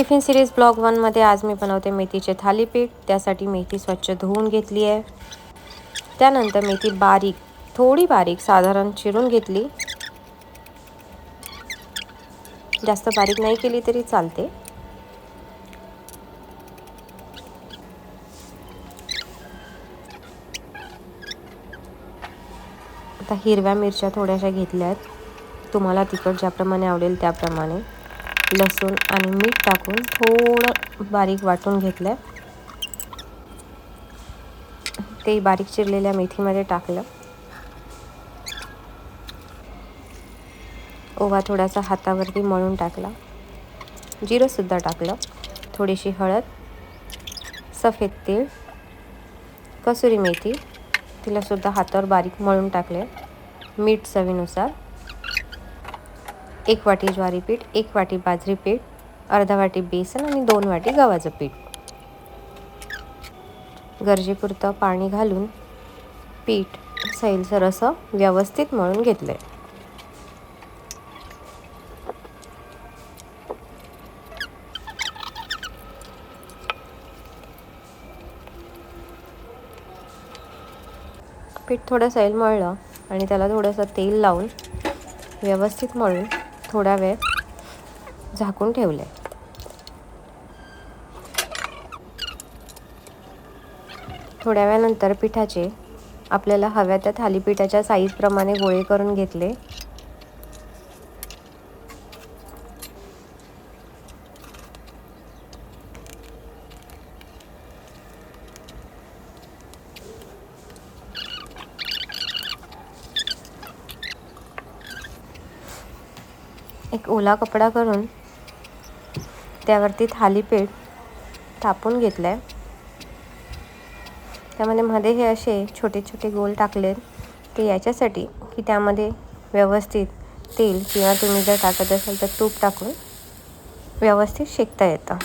Tiffin series blog वनमध्ये आज मी बनवते मेथीचे थालीपीठ. त्यासाठी मेथी स्वच्छ धुवून घेतली आहे. त्यानंतर मेथी बारीक थोडी बारीक साधारण चिरून घेतली. जास्त बारीक नाही केली तरी चालते. आता हिरव्या मिरच्या थोड्याशा घेतल्या आहेत. तुम्हाला तिखट ज्याप्रमाणे आवडेल त्याप्रमाणे. लसूण आणि मीठ टाकून थोडं बारीक वाटून घेतलं ते बारीक चिरलेल्या मेथीमध्ये टाकलं. ओवा थोडासा हातावरती मळून टाकला. जिरंसुद्धा टाकलं. थोडीशी हळद सफेद तीळ कसुरी मेथी तिलासुद्धा हातावर बारीक मळून टाकले. मीठ चवीनुसार. एक वाटी ज्वारी पीठ एक वाटी बाजरी पीठ अर्धा वाटी बेसन आणि दोन वाटी गव्हाचं पीठ. गरजेपुरतं पाणी घालून पीठ सैलसर असं व्यवस्थित मळून घेतलं आहे पीठ थोडं सैल मळलं आणि त्याला थोडंसं तेल लावून व्यवस्थित मळून थोडा वेळ झाकून ठेवले थोड्या वेळानंतर पिठाचे आपल्याला हव्या त्या थालीपीठाच्या साईजप्रमाणे गोळे करून घेतले. एक ओला कपडा करून त्यावरती थालीपीठ तापून घेतलं आहे त्यामध्ये मध्ये हे असे छोटे छोटे गोल टाकले ते याच्यासाठी की त्यामध्ये व्यवस्थित तेल किंवा तुम्ही जर टाकत असाल तर तूप टाकून व्यवस्थित शेकता येतं.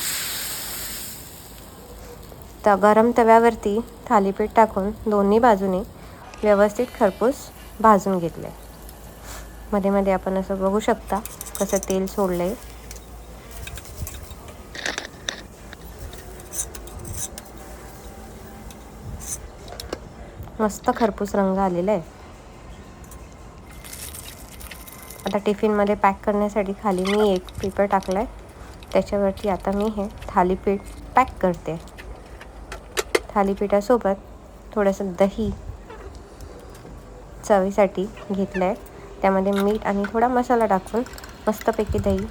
तर गरम तव्यावरती थालीपीठ टाकून दोन्ही बाजूने व्यवस्थित खरपूस भाजून घेतले मध्ये मध्ये आपण असं बघू शकता कसं तेल सोडलंय. मस्त खरपूस रंग आलेला आहे. आता टिफिनमध्ये पॅक करण्यासाठी खाली मी एक पेपर टाकला आहे त्याच्यावरती आता मी हे थालीपीठ पॅक करते. थालीपीठासोबत थोडंसं दही चवीसाठी घेतलं आहे त्यामध्ये मीठ आणि थोडा मसाला टाकून मस्तपैकी दही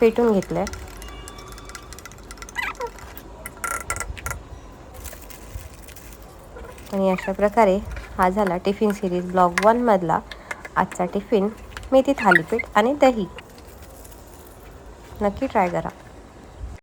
फेटून घेतलं आहे आणि अशा प्रकारे हा झाला टिफिन सिरीज ब्लॉग वनमधला आजचा टिफिन मेथी थालीपीठ आणि दही. नक्की ट्राय करा.